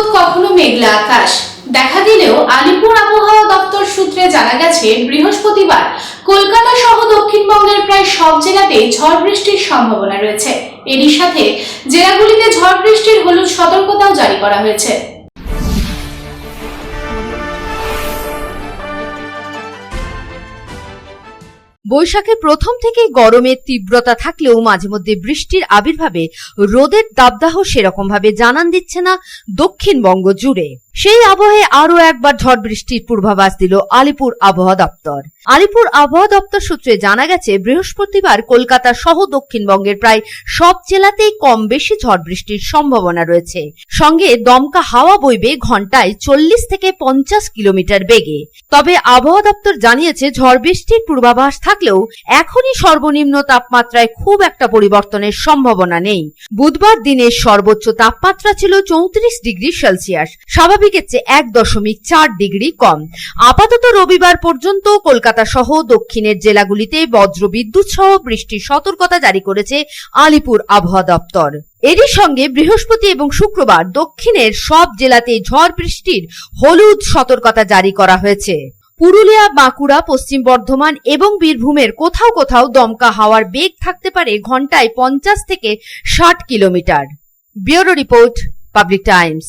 রোদ কখনো মেঘলা আকাশ। দেখা দিলেও আলিপুর আবহাওয়া দপ্তর সূত্রে জানা গেছে, বৃহস্পতিবার কলকাতা সহ দক্ষিণবঙ্গের প্রায় সব জেলাতেই ঝড় বৃষ্টির সম্ভাবনা রয়েছে। এরই সাথে জেলাগুলিতে ঝড় বৃষ্টির হলুদ সতর্কতাও জারি করা হয়েছে। বৈশাখের প্রথম থেকেই গরমের তীব্রতা থাকলেও মাঝে মধ্যে বৃষ্টির আবির্ভাবে রোদের দাবদাহ সেরকম ভাবে জানান দিচ্ছে না দক্ষিণবঙ্গ জুড়ে। সেই আবহে আরও একবার ঝড় বৃষ্টির পূর্বাভাস দিল আলিপুর আবহাওয়া দপ্তর। আলিপুর আবহাওয়া দপ্তর সূত্রে জানা গেছে, বৃহস্পতিবার কলকাতা সহ দক্ষিণবঙ্গের প্রায় সব জেলাতেই কম বেশি ঝড় বৃষ্টির সম্ভাবনা রয়েছে। সঙ্গে দমকা হাওয়া বইবে ঘন্টায় চল্লিশ থেকে পঞ্চাশ কিলোমিটার বেগে। তবে আবহাওয়া দপ্তর জানিয়েছে ঝড় বৃষ্টির পূর্বাভাস থাকলেও এখনই সর্বনিম্ন তাপমাত্রায় খুব একটা পরিবর্তনের সম্ভাবনা নেই। বুধবার দিনের সর্বোচ্চ তাপমাত্রা ছিল চৌত্রিশ ডিগ্রি সেলসিয়াস। স্বাভাবিকের চেয়ে এক দশমিক চার ডিগ্রি কম। আপাতত রবিবার পর্যন্ত কলকাতা সহ দক্ষিণের জেলাগুলিতে বজ্র বিদ্যুৎ সহ বৃষ্টির সতর্কতা জারি করেছে আলিপুর আবহাওয়া দপ্তর। এরই সঙ্গে বৃহস্পতি এবং শুক্রবার দক্ষিণের সব জেলাতে ঝড় বৃষ্টির হলুদ সতর্কতা জারি করা হয়েছে। পুরুলিয়া, বাঁকুড়া, পশ্চিম বর্ধমান এবং বীরভূমের কোথাও কোথাও দমকা হাওয়ার বেগ থাকতে পারে ঘন্টায় পঞ্চাশ থেকে ষাট kilometre. Bureau report, Public Times.